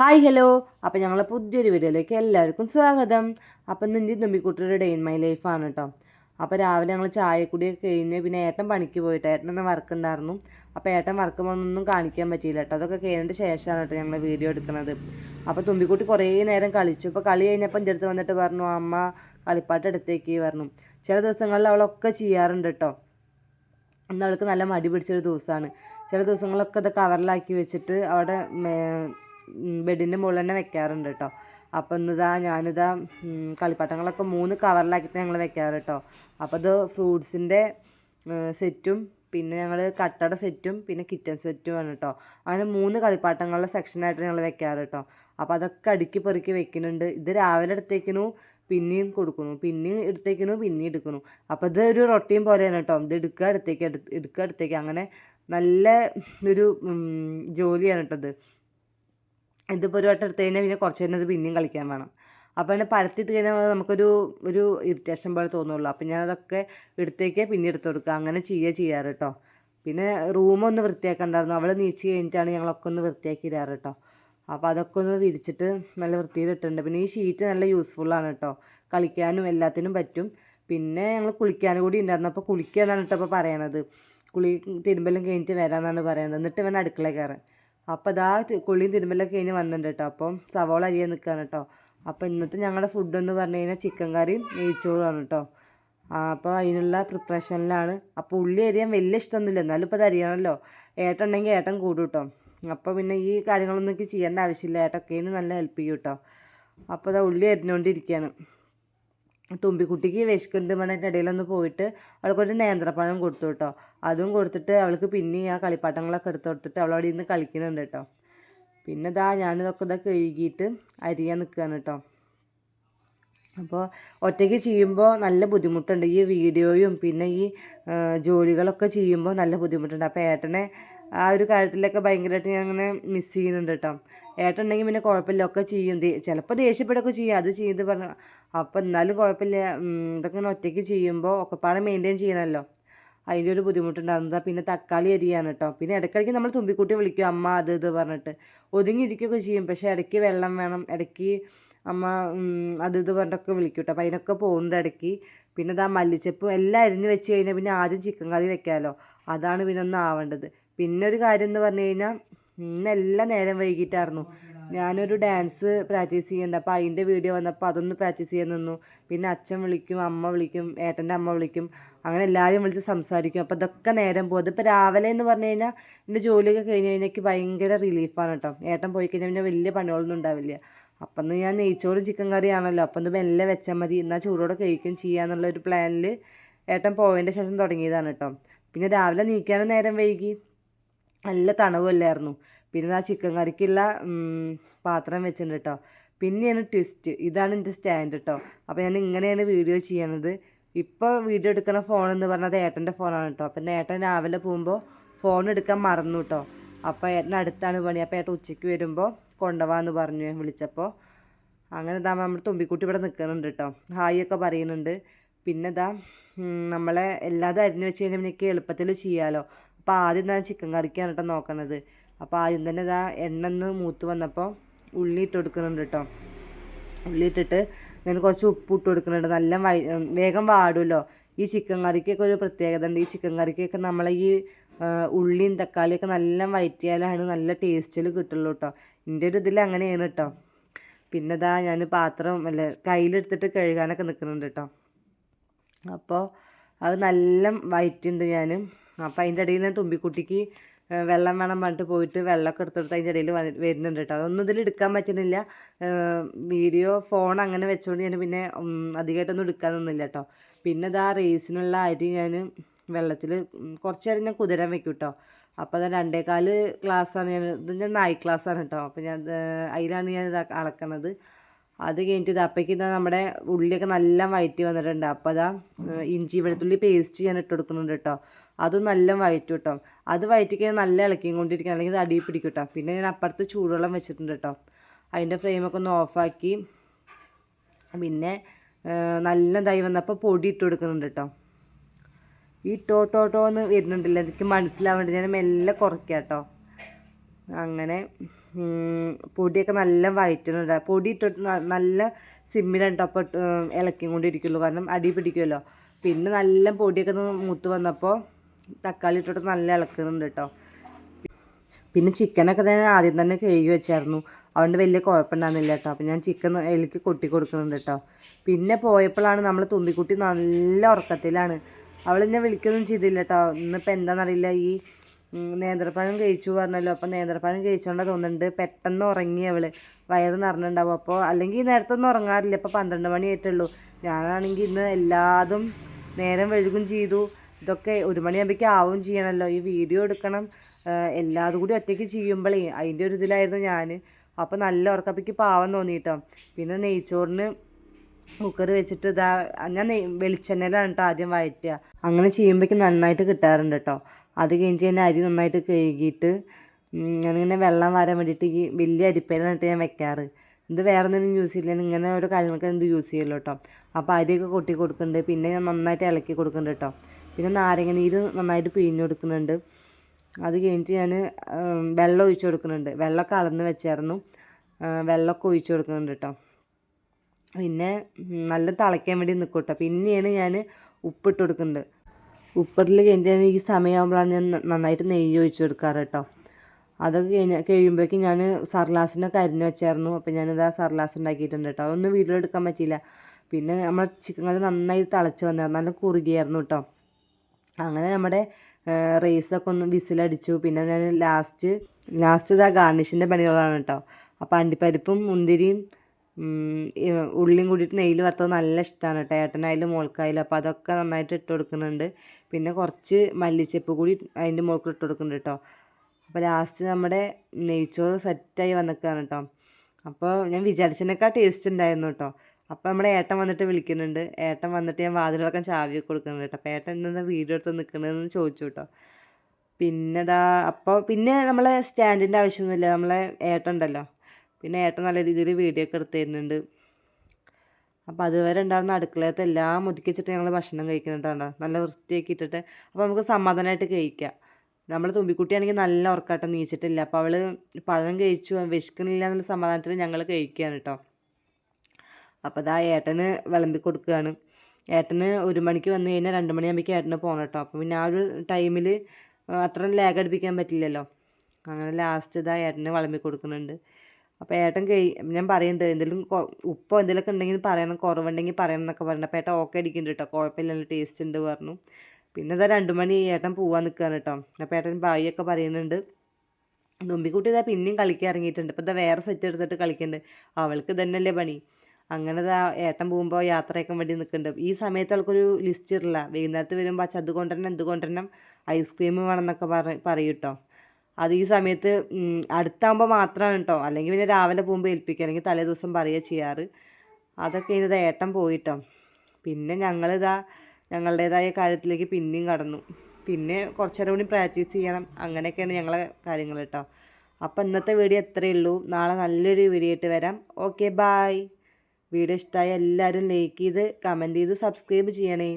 Hi hello. അപ്പോൾ ഞങ്ങളെ പുതിയൊരു വീഡിയോയിലേക്ക് എല്ലാവർക്കും സ്വാഗതം. അപ്പം നിന്റെ തുമ്പിക്കുട്ടിയുടെ ഡേ ഇൻ മൈ ലൈഫാണ് കേട്ടോ അപ്പോൾ രാവിലെ ഞങ്ങൾ ചായക്കുടിയൊക്കെ കഴിഞ്ഞ് പിന്നെ ഏട്ടൻ പണിക്ക് പോയിട്ട് ഏട്ടനൊന്ന് വർക്ക് ഉണ്ടായിരുന്നു അപ്പോൾ ഏട്ടൻ വർക്ക് ഒന്നും കാണിക്കാൻ പറ്റിയില്ല കേട്ടോ അതൊക്കെ കഴിഞ്ഞിട്ട് ശേഷമാണ് കേട്ടോ ഞങ്ങൾ വീഡിയോ എടുക്കുന്നത് അപ്പോൾ തുമ്പിക്കുട്ടി കുറേ നേരം കളിച്ചു. അപ്പോൾ കളി കഴിഞ്ഞപ്പോൾ എന്റെ അടുത്ത് വന്നിട്ട് പറഞ്ഞു അമ്മ കളിപ്പാട്ട് എടുത്തേക്ക് പറഞ്ഞു. ചില ദിവസങ്ങളിൽ അവളൊക്കെ ചെയ്യാറുണ്ട് കേട്ടോ അന്ന് അവൾക്ക് നല്ല മടി പിടിച്ചൊരു ദിവസമാണ് ചില ദിവസങ്ങളൊക്കെ അത് കവറിലാക്കി വെച്ചിട്ട് അവിടെ ബെഡിന്റെ മുകളിൽ തന്നെ വെക്കാറുണ്ട് കേട്ടോ. അപ്പോൾ ഇന്നിതാ ഞാനിതാ കളിപ്പാട്ടങ്ങളൊക്കെ മൂന്ന് കവറിലാക്കിയിട്ട് ഞങ്ങൾ വെക്കാറ് കേട്ടോ. അപ്പോൾ ഇത് ഫ്രൂട്ട്സിന്റെ സെറ്റും പിന്നെ ഞങ്ങൾ കട്ടട സെറ്റും പിന്നെ കിറ്റൻ സെറ്റും ആണ് കേട്ടോ. അങ്ങനെ മൂന്ന് കളിപ്പാട്ടങ്ങളുടെ സെക്ഷനായിട്ട് ഞങ്ങൾ വെക്കാറ് കേട്ടോ. അപ്പോൾ അതൊക്കെ അടുക്കി പെറുക്കി വെക്കുന്നുണ്ട്. ഇത് രാവിലെ എടുത്തേക്കിനു പിന്നെയും കൊടുക്കുന്നു. പിന്നെയും എടുത്തേക്കണു പിന്നെയും എടുക്കുന്നു. അപ്പോൾ ഇത് ഒരു റൊട്ടീൻ പോലെയാണ് കേട്ടോ. ഇത് എടുക്കുക എടുത്തേക്ക് എടു എടുക്കുക എടുത്തേക്ക്. അങ്ങനെ നല്ല ഒരു ജോലിയാണ് കേട്ടോ ഇത്. ഇതിപ്പോൾ ഒരു വട്ടം എടുത്തു കഴിഞ്ഞാൽ പിന്നെ കുറച്ച് കഴിഞ്ഞാൽ അത് പിന്നെയും കളിക്കാൻ വേണം. അപ്പോൾ അതിനെ പരത്തിയിട്ട് കഴിഞ്ഞാൽ നമുക്കൊരു ഒരു ഇറിറ്റേഷൻ പോലെ തോന്നുള്ളൂ. അപ്പം ഞാൻ അതൊക്കെ എടുത്തേക്ക് പിന്നെ എടുത്ത് കൊടുക്കുക. അങ്ങനെ ചെയ്യുക ചെയ്യാറ് കേട്ടോ പിന്നെ റൂമൊന്ന് വൃത്തിയാക്കണ്ടായിരുന്നു. അവൾ നീച്ച് കഴിഞ്ഞിട്ടാണ് ഞങ്ങളൊക്കെ ഒന്ന് വൃത്തിയാക്കി ഇടാറ് കേട്ടോ അപ്പോൾ അതൊക്കെ ഒന്ന് വിരിച്ചിട്ട് നല്ല വൃത്തിയിലിട്ടുണ്ട് പിന്നെ ഈ ഷീറ്റ് നല്ല യൂസ്ഫുള്ളാണ് കേട്ടോ കളിക്കാനും എല്ലാത്തിനും പറ്റും. പിന്നെ ഞങ്ങൾ കുളിക്കാനും കൂടി ഉണ്ടായിരുന്നു. അപ്പോൾ കുളിക്കുക എന്നാണ് കേട്ടോ ഇപ്പോൾ പറയണത്. കുളി തിരുമ്പലും കഴിഞ്ഞിട്ട് വരാമെന്നാണ് പറയുന്നത് എന്നിട്ട് വേണം അടുക്കളയിൽ കയറാൻ. അപ്പോൾ അതാ കുളിയും തിരുമ്പലൊക്കെ കഴിഞ്ഞ് വന്നിട്ടുണ്ട് കേട്ടോ അപ്പം സവോള അരിയാൻ നിൽക്കുകയാണ് കേട്ടോ അപ്പോൾ ഇന്നത്തെ ഞങ്ങളുടെ ഫുഡ് എന്ന് പറഞ്ഞു കഴിഞ്ഞാൽ ചിക്കൻ കറിയും നെയ്ച്ചോറുമാണ് കേട്ടോ അപ്പോൾ അതിനുള്ള പ്രിപ്പറേഷനിലാണ്. അപ്പോൾ ഉള്ളി അരിയാൻ വലിയ ഇഷ്ടമൊന്നുമില്ല എന്നാലും ഇപ്പോൾ അത് അരിയണമല്ലോ ഏട്ടൻ ഉണ്ടെങ്കിൽ ഏട്ടൻ കൂടും കേട്ടോ അപ്പോൾ പിന്നെ ഈ കാര്യങ്ങളൊന്നും എനിക്ക് ചെയ്യേണ്ട ആവശ്യമില്ല. ഏട്ടൊക്കെ നല്ല ഹെൽപ്പ് ചെയ്യും കേട്ടോ അപ്പോൾ അത് ഉള്ളി അരിഞ്ഞുകൊണ്ടിരിക്കുകയാണ് തുമ്പിക്കുട്ടിക്ക് വിശക്കുന്നുണ്ട് പറഞ്ഞിട്ട് ഇടയിലൊന്ന് പോയിട്ട് അവൾക്കൊരു നേന്ത്രപ്പഴം കൊടുത്തു കേട്ടോ. അതും കൊടുത്തിട്ട് അവൾക്ക് പിന്നെ ആ കളിപ്പാട്ടങ്ങളൊക്കെ എടുത്ത് കൊടുത്തിട്ട് അവളവിടെ ഇരുന്ന് കളിക്കുന്നുണ്ട് കേട്ടോ. പിന്നെ ഇതാ ഞാനിതൊക്കെ ഇതൊക്കെ കഴുകിയിട്ട് അരിയാൻ നിൽക്കുകയാണ് കേട്ടോ. അപ്പോൾ ഒറ്റയ്ക്ക് ചെയ്യുമ്പോൾ നല്ല ബുദ്ധിമുട്ടുണ്ട്. ഈ വീഡിയോയും പിന്നെ ഈ ജോലികളൊക്കെ ചെയ്യുമ്പോൾ നല്ല ബുദ്ധിമുട്ടുണ്ട്. അപ്പോൾ ഏട്ടനെ ആ ഒരു കാര്യത്തിലൊക്കെ ഭയങ്കരമായിട്ട് ഞാൻ അങ്ങനെ മിസ് ചെയ്യുന്നുണ്ട് കേട്ടോ ഏട്ടൻ ഉണ്ടെങ്കിൽ പിന്നെ കുഴപ്പമില്ല ഒക്കെ ചെയ്യും. ചിലപ്പോൾ ദേഷ്യപ്പെടുകയൊക്കെ ചെയ്യും. അത് ചെയ്ത് പറഞ്ഞു അപ്പോൾ എന്നാലും കുഴപ്പമില്ല. ഇതൊക്കെ ഇങ്ങനെ ഒറ്റയ്ക്ക് ചെയ്യുമ്പോൾ ഒക്കെപ്പാടെ മെയിന്റെയിൻ ചെയ്യണമല്ലോ അതിന്റെ ഒരു ബുദ്ധിമുട്ടുണ്ടായിരുന്നത് പിന്നെ തക്കാളി അരിയാണ് കേട്ടോ പിന്നെ ഇടയ്ക്കിടയ്ക്ക് നമ്മൾ തുമ്പിക്കുട്ടി വിളിക്കും. അമ്മ അത് ഇത് പറഞ്ഞിട്ട് ഒതുങ്ങിയിരിക്കുകയൊക്കെ ചെയ്യും. പക്ഷേ ഇടയ്ക്ക് വെള്ളം വേണം. ഇടയ്ക്ക് അമ്മ അത് ഇത് പറഞ്ഞിട്ടൊക്കെ വിളിക്കും കേട്ടോ അപ്പോൾ അതിനൊക്കെ പോകുന്നുണ്ട് ഇടയ്ക്ക്. പിന്നെ ഇതാ മല്ലിച്ചപ്പ് എല്ലാം അരിഞ്ഞ് വെച്ച് കഴിഞ്ഞാൽ പിന്നെ ആദ്യം ചിക്കൻ കറി വെക്കാമല്ലോ അതാണ് പിന്നെ ഒന്നും ആവേണ്ടത് പിന്നെ ഒരു കാര്യം എന്ന് പറഞ്ഞു കഴിഞ്ഞാൽ ഇന്നെല്ലാം നേരം വൈകിട്ടായിരുന്നു. ഞാനൊരു ഡാൻസ് പ്രാക്ടീസ് ചെയ്യുന്നുണ്ട് അപ്പോൾ അതിന്റെ വീഡിയോ വന്നപ്പോൾ അതൊന്ന് പ്രാക്ടീസ് ചെയ്യാൻ നിന്നു. പിന്നെ അച്ഛൻ വിളിക്കും അമ്മ വിളിക്കും ഏട്ടന്റെ അമ്മ വിളിക്കും. അങ്ങനെ എല്ലാവരും വിളിച്ച് സംസാരിക്കും. അപ്പോൾ ഇതൊക്കെ നേരം പോകും അതിപ്പോൾ രാവിലെ എന്ന് പറഞ്ഞു കഴിഞ്ഞാൽ എന്റെ ജോലിയൊക്കെ കഴിഞ്ഞ് കഴിഞ്ഞാൽ എനിക്ക് ഭയങ്കര റിലീഫാണ് കേട്ടോ ഏട്ടൻ പോയി കഴിഞ്ഞാൽ പിന്നെ വലിയ പണികളൊന്നും ഉണ്ടാവില്ല. അപ്പം ഇന്ന് ഞാൻ നെയ്ച്ചോറും ചിക്കൻ കറിയാണല്ലോ. അപ്പം ഇപ്പം മെല്ലെ വെച്ചാൽ മതി. എന്നാൽ ചൂടോടെ കഴിക്കും ചെയ്യാന്നുള്ള ഒരു പ്ലാനിൽ ഏട്ടൻ പോയതിന്റെ ശേഷം തുടങ്ങിയതാണ് കേട്ടോ പിന്നെ രാവിലെ നീക്കാനും നേരം വൈകി. നല്ല തണുവല്ലായിരുന്നു. പിന്നെ ആ ചിക്കൻ കറിക്കുള്ള പാത്രം വെച്ചിട്ടുണ്ട് കേട്ടോ പിന്നെയാണ് ട്വിസ്റ്റ് ഇതാണ് എന്റെ സ്റ്റാൻഡ് കേട്ടോ അപ്പോൾ ഞാൻ ഇങ്ങനെയാണ് വീഡിയോ ചെയ്യണത്. ഇപ്പോൾ വീഡിയോ എടുക്കുന്ന ഫോൺ എന്ന് പറഞ്ഞത് ഏട്ടന്റെ ഫോണാണ് കേട്ടോ അപ്പം ഏട്ടൻ രാവിലെ പോകുമ്പോൾ ഫോൺ എടുക്കാൻ മറന്നു കേട്ടോ അപ്പോൾ ഏട്ടൻ അടുത്താണ് പണി. അപ്പോൾ ഏട്ടൻ ഉച്ചയ്ക്ക് വരുമ്പോൾ കൊണ്ടുപോകാമെന്ന് പറഞ്ഞു ഞാൻ വിളിച്ചപ്പോൾ അങ്ങനെ ഇതാ നമ്മൾ തുമ്പിക്കുട്ടി ഇവിടെ നിൽക്കുന്നുണ്ട് കേട്ടോ ഹായ് ഒക്കെ പറയുന്നുണ്ട്. പിന്നെ ഇതാ നമ്മളെ എല്ലാതും അരിഞ്ഞ് വെച്ച് കഴിഞ്ഞാൽ എനിക്ക് എളുപ്പത്തിൽ ചെയ്യാമല്ലോ അപ്പോൾ ആദ്യം ഞാൻ ചിക്കൻ കറിക്കാണ് കേട്ടോ നോക്കണത്. അപ്പോൾ ആദ്യം തന്നെ ഇതാ എണ്ണ ഒന്ന് മൂത്ത് വന്നപ്പോൾ ഉള്ളി ഇട്ട് കൊടുക്കുന്നുണ്ട് കേട്ടോ ഉള്ളി ഇട്ടിട്ട് ഞാൻ കുറച്ച് ഉപ്പ് ഇട്ട് കൊടുക്കുന്നുണ്ട്. നല്ല വേഗം വാടുമല്ലോ ഈ ചിക്കൻ കറിക്കൊക്കെ ഒരു പ്രത്യേകത ഉണ്ട്. ഈ ചിക്കൻ കറിക്കൊക്കെ നമ്മളെ ഈ ഉള്ളിയും തക്കാളിയൊക്കെ നല്ല വയറ്റിയാലാണ് നല്ല ടേസ്റ്റിൽ കിട്ടുള്ളൂ കേട്ടോ എന്റെ ഒരു ഇതിൽ അങ്ങനെയാണ് കേട്ടോ പിന്നെ ഇതാ ഞാൻ പാത്രം അല്ല കയ്യിലെടുത്തിട്ട് കഴുകാനൊക്കെ നിൽക്കുന്നുണ്ട് കേട്ടോ അപ്പോൾ അത് നല്ല വയറ്റുണ്ട് ഞാൻ അപ്പോൾ അതിന്റെ ഇടയിൽ ഞാൻ തുമ്പിക്കുട്ടിക്ക് വെള്ളം വേണം പറഞ്ഞിട്ട് പോയിട്ട് വെള്ളമൊക്കെ എടുത്തെടുത്ത് അതിന്റെ ഇടയിൽ വരുന്നുണ്ട് കേട്ടോ. അതൊന്നും ഇതിൽ എടുക്കാൻ പറ്റുന്നില്ല. വീഡിയോ ഫോൺ അങ്ങനെ വെച്ചുകൊണ്ട് ഞാൻ പിന്നെ അധികമായിട്ടൊന്നും എടുക്കാൻ നിന്നില്ല കേട്ടോ. പിന്നെ ഇതാ റേസിനുള്ള അരി ഞാൻ വെള്ളത്തിൽ കുറച്ച് നേരം ഞാൻ കുതിരാൻ വെക്കും കേട്ടോ. അപ്പോൾ അത് രണ്ടേകാൽ ക്ലാസ്സാണ് ഞാൻ ഇത് ഞാൻ നായി ക്ലാസ്സാണ് കേട്ടോ. അപ്പോൾ ഞാൻ അതിലാണ് ഞാൻ ഇത് അളക്കണത്. അത് കഴിഞ്ഞിട്ട് ഇത് അപ്പോഴേക്കും ഇതാ നമ്മുടെ ഉള്ളിയൊക്കെ നല്ല വയറ്റി വന്നിട്ടുണ്ട്. അപ്പോൾ അതാ ഇഞ്ചി വെളുത്തുള്ളി പേസ്റ്റ് ഞാൻ ഇട്ട് കൊടുക്കുന്നുണ്ട് കേട്ടോ. അതും നല്ല വയറ്റും കേട്ടോ അത് വയറ്റിക്കാൻ നല്ല ഇളക്കിയും കൊണ്ടിരിക്കണം അല്ലെങ്കിൽ അടി പിടിക്കും കേട്ടോ പിന്നെ ഞാൻ അപ്പുറത്ത് ചൂടുവെള്ളം വെച്ചിട്ടുണ്ട് കേട്ടോ. അതിന്റെ ഫ്രെയിമൊക്കെ ഒന്ന് ഓഫാക്കി. പിന്നെ നല്ല ഇതായി വന്നപ്പോൾ പൊടി ഇട്ട് കൊടുക്കുന്നുണ്ട് കേട്ടോ. ഈ ടോ ടോ ടോ എന്ന് വരുന്നുണ്ടല്ലോ. എനിക്ക് മനസ്സിലാവേണ്ടത് ഞാൻ മെല്ലെ കുറയ്ക്കുക കേട്ടോ. അങ്ങനെ പൊടിയൊക്കെ നല്ല വയറ്റുന്നുണ്ട്. പൊടി ഇട്ടിട്ട് നല്ല സിമ്മിലാണ് കേട്ടോ അപ്പോൾ ഇളക്കിയും കൊണ്ടിരിക്കുള്ളൂ. കാരണം അടി പിടിക്കുമല്ലോ. പിന്നെ നല്ല പൊടിയൊക്കെ ഒന്ന് മൂത്ത് വന്നപ്പോൾ തക്കാളി ഇട്ടിട്ട് നല്ല ഇളക്കുന്നുണ്ട് കേട്ടോ പിന്നെ ചിക്കനൊക്കെ തന്നെ ആദ്യം തന്നെ കഴുകി വെച്ചായിരുന്നു. അതുകൊണ്ട് വലിയ കുഴപ്പമുണ്ടായിരുന്നില്ല കേട്ടോ അപ്പം ഞാൻ ചിക്കൻ അതിലേക്ക് കൊട്ടി കൊടുക്കുന്നുണ്ട് കേട്ടോ പിന്നെ പോയപ്പോഴാണ് നമ്മൾ തുമ്പിക്കുട്ടി നല്ല ഉറക്കത്തിലാണ്. അവൾ എന്നെ വിളിക്കൊന്നും ചെയ്തില്ല കേട്ടോ ഇന്നിപ്പോൾ എന്താണെന്നറിയില്ല ഈ നേന്ത്രപ്പഴം കഴിച്ചു പറഞ്ഞല്ലോ. അപ്പം നേന്ത്രപ്പഴം കഴിച്ചുകൊണ്ട് തോന്നുന്നുണ്ട് പെട്ടെന്ന് ഉറങ്ങി അവൾ വയറ് നിറഞ്ഞിട്ടുണ്ടാവും. അപ്പോൾ അല്ലെങ്കിൽ നേരത്തെ നേരത്തൊന്നും ഉറങ്ങാറില്ല. ഇപ്പോൾ പന്ത്രണ്ട് മണി ആയിട്ടുള്ളൂ ഞാനാണെങ്കിൽ ഇന്ന് എല്ലാതും നേരം വഴുകും ചെയ്തു. ഇതൊക്കെ ഒരു മണിയാകുമ്പോഴേക്കും ആവും ചെയ്യണമല്ലോ ഈ വീഡിയോ എടുക്കണം. എല്ലാതും കൂടി ഒറ്റയ്ക്ക് ചെയ്യുമ്പോഴേ അതിന്റെ ഒരു ഇതിലായിരുന്നു ഞാൻ അപ്പോൾ നല്ല ഉറക്കപ്പിക്ക് പാവം തോന്നിയിട്ടോ പിന്നെ നെയ്ച്ചോറിന് കുക്കർ വെച്ചിട്ട് ഇതാ ഞാൻ വെളിച്ചെണ്ണയിലാണ് കേട്ടോ ആദ്യം വഴറ്റുക അങ്ങനെ ചെയ്യുമ്പോഴേക്കും നന്നായിട്ട് കിട്ടാറുണ്ട് കേട്ടോ അത് കഴിഞ്ഞ് കഴിഞ്ഞാൽ അരി നന്നായിട്ട് കഴുകിയിട്ട് ഞാനിങ്ങനെ വെള്ളം വരാൻ വേണ്ടിയിട്ട് ഈ വലിയ അരിപ്പയിലാണ് ഞാൻ വെക്കാറ്. ഇത് വേറെ ഒന്നും യൂസ് ചെയ്യില്ല. ഇങ്ങനെ ഓരോ കാര്യങ്ങൾക്ക് എന്ത് യൂസ് ചെയ്യുമല്ലോ കേട്ടോ അപ്പോൾ അരിയൊക്കെ കൊട്ടി കൊടുക്കുന്നുണ്ട് പിന്നെ ഞാൻ നന്നായിട്ട് ഇളക്കി കൊടുക്കുന്നുണ്ട് കേട്ടോ പിന്നെ നാരങ്ങ നീര് നന്നായിട്ട് പിഴിഞ്ഞ് കൊടുക്കുന്നുണ്ട്. അത് കഴിഞ്ഞിട്ട് ഞാൻ വെള്ളം ഒഴിച്ച് കൊടുക്കുന്നുണ്ട്. വെള്ളമൊക്കെ അളന്ന് വെച്ചായിരുന്നു. വെള്ളം വെള്ളമൊക്കെ ഒഴിച്ച് കൊടുക്കുന്നുണ്ട് കേട്ടോ പിന്നെ നല്ല തിളയ്ക്കാൻ വേണ്ടി നിൽക്കും കേട്ടോ പിന്നെയാണ് ഞാൻ ഉപ്പിട്ട് കൊടുക്കുന്നുണ്ട്. ഉപ്പിടൽ കഴിഞ്ഞിട്ട് ഞാൻ ഈ സമയമാകുമ്പോഴാണ് ഞാൻ നന്നായിട്ട് നെയ്യ് ഒഴിച്ച് കൊടുക്കാറ് കേട്ടോ അതൊക്കെ കഴിഞ്ഞ കഴിയുമ്പോഴേക്കും ഞാൻ സർലാസിനൊക്കെ അരിഞ്ഞു വെച്ചായിരുന്നു. അപ്പോൾ ആ സർലാസ് ഉണ്ടാക്കിയിട്ടുണ്ട് കേട്ടോ അതൊന്നും വീഡിയോ എടുക്കാൻ പറ്റിയില്ല. പിന്നെ നമ്മൾ ചിക്കൻ കറി നന്നായി തിളച്ച് വന്നായിരുന്നു നല്ല കുറുകിയായിരുന്നു കേട്ടോ അങ്ങനെ നമ്മുടെ റൈസൊക്കെ ഒന്ന് വിസിലടിച്ചു. പിന്നെ ഞാൻ ലാസ്റ്റ് ലാസ്റ്റ് ഇതാ ഗാർണിഷിന്റെ പണികളാണ് കേട്ടോ. അപ്പോൾ അണ്ടിപ്പരിപ്പും മുന്തിരിയും ഉള്ളിയും കൂടിയിട്ട് നെയ്യിൽ വറുത്തത് നല്ല ഇഷ്ടമാണ് കേട്ടോ. ഏട്ടനായാലും മോൾക്കായാലും അപ്പോൾ അതൊക്കെ നന്നായിട്ട് ഇട്ട് കൊടുക്കുന്നുണ്ട്. പിന്നെ കുറച്ച് മല്ലിച്ചപ്പ് കൂടി അതിന്റെ മുകൾക്ക് ഇട്ട് കൊടുക്കുന്നുണ്ട് കേട്ടോ. അപ്പോൾ ലാസ്റ്റ് നമ്മുടെ നെയ്ച്ചോറ് സെറ്റായി വന്നിക്കാണ് കേട്ടോ. അപ്പോൾ ഞാൻ വിചാരിച്ചതിനേക്കാൾ ടേസ്റ്റ് ഉണ്ടായിരുന്നു കേട്ടോ. അപ്പോൾ നമ്മുടെ ഏട്ടൻ വന്നിട്ട് വിളിക്കുന്നുണ്ട്. ഏട്ടൻ വന്നിട്ട് ഞാൻ വാതിലടക്കം ചാവി കൊടുക്കുന്നുണ്ട് കേട്ടോ. അപ്പോൾ ഏട്ടൻ എന്താ വീഡിയോ എടുത്ത് നിൽക്കണതെന്ന് ചോദിച്ചു കേട്ടോ. പിന്നെ അപ്പോൾ പിന്നെ നമ്മളെ സ്റ്റാൻഡിന്റെ ആവശ്യമൊന്നുമില്ല. നമ്മളെ ഏട്ടൻ ഉണ്ടല്ലോ. പിന്നെ ഏട്ടൻ നല്ല രീതിയിൽ വീഡിയോ ഒക്കെ എടുത്ത് തരുന്നുണ്ട്. അപ്പോൾ അതുവരെ ഉണ്ടാകുന്ന അടുക്കളയത്തെ എല്ലാം ഒതുക്കി വെച്ചിട്ട് ഞങ്ങൾ ഭക്ഷണം കഴിക്കുന്നുണ്ടാണ് നല്ല വൃത്തിയാക്കി ഇട്ടിട്ട് അപ്പോൾ നമുക്ക് സമാധാനമായിട്ട് കഴിക്കാം. നമ്മൾ തുമ്പിക്കുട്ടിയാണെങ്കിൽ നല്ല ഉറക്കാട്ടം നീച്ചിട്ടില്ല. അപ്പോൾ അവൾ പഴം കഴിച്ചു വിശക്കുന്നില്ല എന്നുള്ള സമാധാനത്തിൽ ഞങ്ങൾ കഴിക്കുകയാണ് കേട്ടോ. അപ്പോൾ അതാ ഏട്ടന് വിളമ്പി കൊടുക്കുകയാണ്. ഏട്ടന് ഒരു മണിക്ക് വന്നു കഴിഞ്ഞാൽ രണ്ട് മണിയാകുമ്പോഴേക്കും ഏട്ടന് പോകണം കേട്ടോ. അപ്പോൾ പിന്നെ ആ ഒരു ടൈമിൽ അത്ര ലാഗ് അടുപ്പിക്കാൻ പറ്റില്ലല്ലോ. അങ്ങനെ ലാസ്റ്റ് ഇതാ ഏട്ടന് വിളമ്പി കൊടുക്കുന്നുണ്ട്. അപ്പോൾ ഏട്ടൻ കഴി ഞാൻ പറയുന്നുണ്ട് എന്തെങ്കിലും ഉപ്പോ എന്തെങ്കിലുമൊക്കെ ഉണ്ടെങ്കിൽ പറയണം കുറവുണ്ടെങ്കിൽ പറയണം എന്നൊക്കെ പറഞ്ഞു. അപ്പോൾ ഏട്ടൻ ഓക്കെ അടിക്കുന്നുണ്ട് കേട്ടോ. കുഴപ്പമില്ല ടേസ്റ്റ് ഉണ്ട് പറഞ്ഞു. പിന്നെ ഇതാ രണ്ട് മണി ഏട്ടൻ പോവാൻ നിൽക്കുകയാണ് കേട്ടോ. അപ്പോൾ ഏട്ടൻ ബായിയൊക്കെ പറയുന്നുണ്ട്. തുമ്പിക്കുട്ടി ഇതാ പിന്നെയും കളിക്കാൻ ഇറങ്ങിയിട്ടുണ്ട്. ഇപ്പോൾ ഇതാ വേറെ സെറ്റ് എടുത്തിട്ട് കളിക്കുന്നുണ്ട്. അവൾക്ക് തന്നെയല്ലേ പണി. അങ്ങനെ ഏട്ടൻ പോകുമ്പോൾ യാത്രയൊക്കെ വേണ്ടി നിൽക്കുന്നുണ്ട് ഈ സമയത്ത് അവൾക്കൊരു ലിസ്റ്റ് ഇടില്ല വൈകുന്നേരത്ത് വരുമ്പോൾ അച്ഛ അത് കൊണ്ടുവരണം ഇത് കൊണ്ടുവരണം ഐസ്ക്രീം വേണം എന്നൊക്കെ പറ പറയും കേട്ടോ അത് ഈ സമയത്ത് അടുത്താകുമ്പോൾ മാത്രമാണ് കേട്ടോ അല്ലെങ്കിൽ പിന്നെ രാവിലെ പോകുമ്പോൾ ഏൽപ്പിക്കുക അല്ലെങ്കിൽ തലേ ദിവസം പറയുക ചെയ്യാറ്. അതൊക്കെ ഇതാ ഏട്ടൻ പോയിട്ടോ. പിന്നെ ഞങ്ങളിതാ ഞങ്ങളുടേതായ കാര്യത്തിലേക്ക് പിന്നെയും കടന്നു. പിന്നെ കുറച്ചേരം കൂടി പ്രാക്ടീസ് ചെയ്യണം. അങ്ങനെയൊക്കെയാണ് ഞങ്ങളെ കാര്യങ്ങൾ കേട്ടോ അപ്പോൾ ഇന്നത്തെ വീഡിയോ എത്രയേ ഉള്ളൂ നാളെ നല്ലൊരു വീഡിയോ ആയിട്ട് വരാം. ഓക്കെ ബായ് വീഡിയോ ഇഷ്ടമായ എല്ലാവരും ലൈക്ക് ചെയ്ത് കമന്റ് ചെയ്ത് സബ്സ്ക്രൈബ് ചെയ്യണേ.